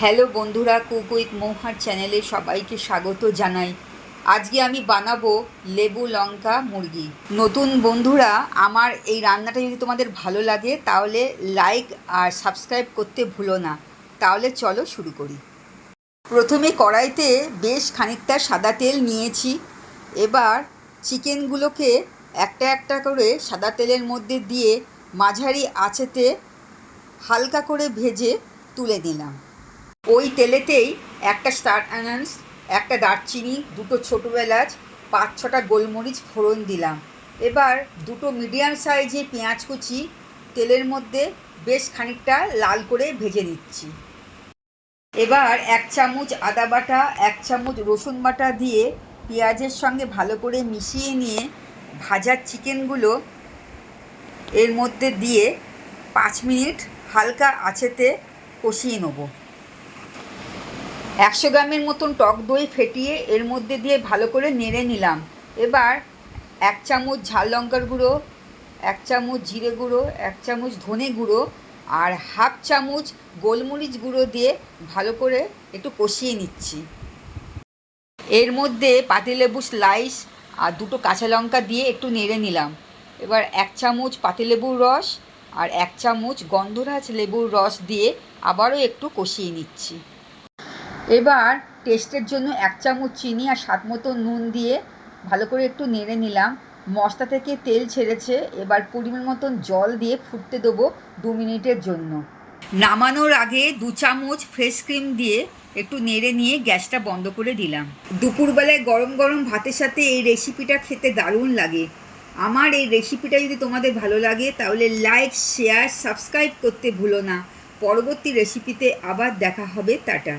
Hello বন্ধুরা, cook with মৌহার চ্যানেলে সবাইকে স্বাগত জানাই। আজকে আমি বানাবো লেবু লঙ্কা মুরগি। নতুন বন্ধুরা, আমার এই রান্নাটা যদি তোমাদের ভালো লাগে, তাহলে লাইক আর সাবস্ক্রাইব করতে ভুলো না। তাহলে চলো শুরু করি। প্রথমে কড়াইতে বেশ খানিকটা সাদা তেল নিয়েছি। এবার চিকেনগুলোকে একটা একটা করে সাদা তেলের মধ্যে দিয়ে মাঝারি আঁচেতে হালকা করে ভেজে তুলে নিলাম। ওই তেলেতেই একটা স্টার অ্যানান্স, একটা দারচিনি, দুটো ছোটো এলাচ পাঁচ ছটা গোলমরিচ ফোড়ন দিলাম। এবার দুটো মিডিয়াম সাইজে পেঁয়াজ কুচি, তেলের মধ্যে বেশ খানিকটা লাল করে ভেজে নিচ্ছি। এবার এক চামচ আদা বাটা, এক চামচ রসুন বাটা দিয়ে পেঁয়াজের সঙ্গে ভালো করে মিশিয়ে নিয়ে ভাজার চিকেনগুলো এর মধ্যে দিয়ে পাঁচ মিনিট হালকা আছেতে কষিয়ে নেব। একশো গ্রামের মতন টক দই ফেটিয়ে এর মধ্যে দিয়ে ভালো করে নেড়ে নিলাম। এবার এক চামচ ঝাল লঙ্কার গুঁড়ো, এক চামচ জিরে গুঁড়ো, এক চামচ ধনে গুঁড়ো আর হাফ চামচ গোলমরিচ গুঁড়ো দিয়ে ভালো করে একটু কষিয়ে নিচ্ছি। এর মধ্যে পাতিলেবু স্লাইস আর দুটো কাঁচা লঙ্কা দিয়ে একটু নেড়ে নিলাম। এবার এক চামচ পাতিলেবুর রস আর এক চামচ গন্ধরাজ লেবুর রস দিয়ে আবারও একটু কষিয়ে নিচ্ছি। এবার টেস্টের জন্য এক চামচ চিনি আর স্বাদ মতো নুন দিয়ে ভালো করে একটু নেড়ে নিলাম। মশলা থেকে তেল ছেড়েছে, এবার পরিমাণ মতন জল দিয়ে ফুটতে দেবো দু মিনিটের জন্য। নামানোর আগে দু চামচ ফ্রেশ ক্রিম দিয়ে একটু নেড়ে নিয়ে গ্যাসটা বন্ধ করে দিলাম। দুপুরবেলায় গরম গরম ভাতের সাথে এই রেসিপিটা খেতে দারুণ লাগে। আমার এই রেসিপিটা যদি তোমাদের ভালো লাগে, তাহলে লাইক, শেয়ার, সাবস্ক্রাইব করতে ভুলো না। পরবর্তী রেসিপিতে আবার দেখা হবে। টাটা।